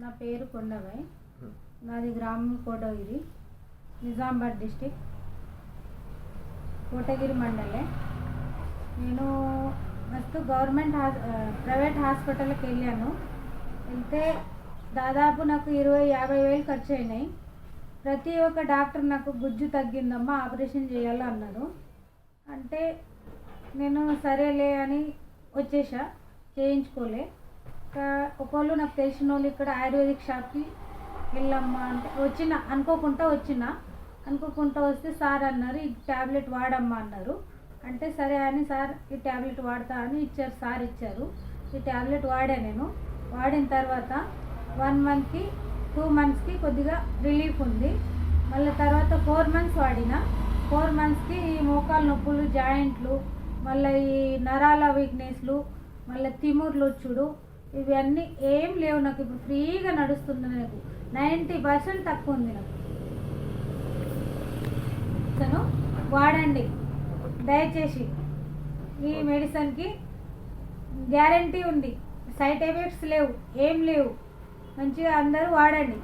నా పేరు కొండబాయ్ నాది గ్రామం కోటగిరి నిజామాబాద్ డిస్టిక్. కోటగిరి మండలే. నేను ఫస్ట్ గవర్నమెంట్ ప్రైవేట్ హాస్పిటల్కి వెళ్ళాను. వెళ్తే దాదాపు నాకు ఇరవై యాభై వేలు ఖర్చు అయినాయి. ప్రతి ఒక్క డాక్టర్ నాకు గుజ్జు తగ్గిందమ్మా ఆపరేషన్ చేయాలి అన్నారు అంటే నేను సరేలే అని వచ్చేసా చేయించుకోలే. ఒకళ్ళు నాకు తెలిసిన వాళ్ళు ఇక్కడ ఆయుర్వేదిక్ షాప్కి వెళ్ళమ్మా అంటే వచ్చిన అనుకోకుండా వచ్చిన. అనుకోకుండా వస్తే సార్ అన్నారు ఈ ట్యాబ్లెట్ వాడమ్మా అన్నారు. అంటే సరే అని సార్ ఈ ట్యాబ్లెట్ వాడతా అని ఇచ్చారు సార్ ఇచ్చారు. ఈ ట్యాబ్లెట్ వాడా నేను. వాడిన తర్వాత వన్ మంత్కి టూ మంత్స్కి కొద్దిగా రిలీఫ్ ఉంది. మళ్ళీ తర్వాత ఫోర్ మంత్స్ వాడిన. ఫోర్ మంత్స్కి ఈ మోకాలు నొప్పులు జాయింట్లు మళ్ళీ ఈ నరాల వీక్నెస్లు మళ్ళీ తిముర్లు వచ్చుడు. ఇవన్నీ ఏం లేవు నాకు. ఇప్పుడు ఫ్రీగా నడుస్తుంది నాకు. నైంటీ పర్సెంట్ తక్కువ ఉంది నాకు. అతను వాడండి. దయచేసి ఈ మెడిసిన్కి గ్యారంటీ ఉంది. సైడ్ ఎఫెక్ట్స్ లేవు. ఏం లేవు. మంచిగా అందరూ వాడండి.